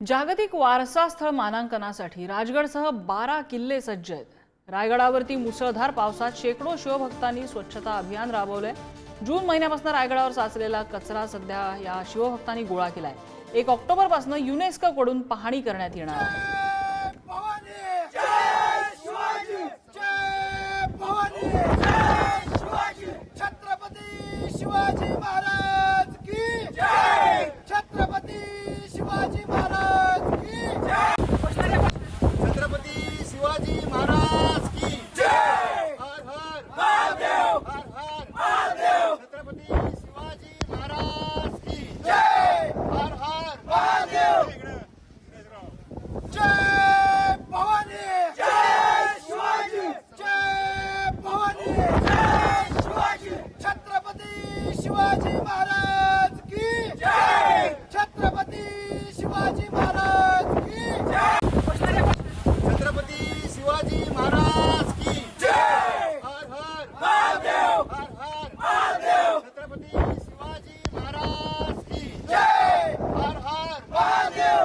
जागतिक वारसा स्थळ मानांकनासाठी राजगडसह बारा किल्ले सज्ज आहेत. रायगडावरती मुसळधार पावसात शेकडो शिवभक्तांनी स्वच्छता अभियान राबवलंय. जून महिन्यापासून रायगडावर साचलेला कचरा सध्या या शिवभक्तांनी गोळा केलाय. एक ऑक्टोबरपासून युनेस्कोकडून युनेस्को कडून पाहणी करण्यात येणार आहे भवानी जय शिवाजी जय भवानी जय शिवाजी छत्रपती शिवाजी महाराज की जय छत्रपती शिवाजी महाराज की जय छत्रपती शिवाजी महाराज की जय हर हर महादेव हर हर महादेव छत्रपती शिवाजी महाराज की जय हर हर महादेव जय भवानी जय शिवाजी जय भवानी जय शिवाजी छत्रपती शिवाजी महाराज की जय! छत्रपती शिवाजी महाराज की जय! छत्रपती शिवाजी महाराज की जय! हर हर महादेव! हर हर महादेव! छत्रपती शिवाजी महाराज की जय! हर हर महादेव!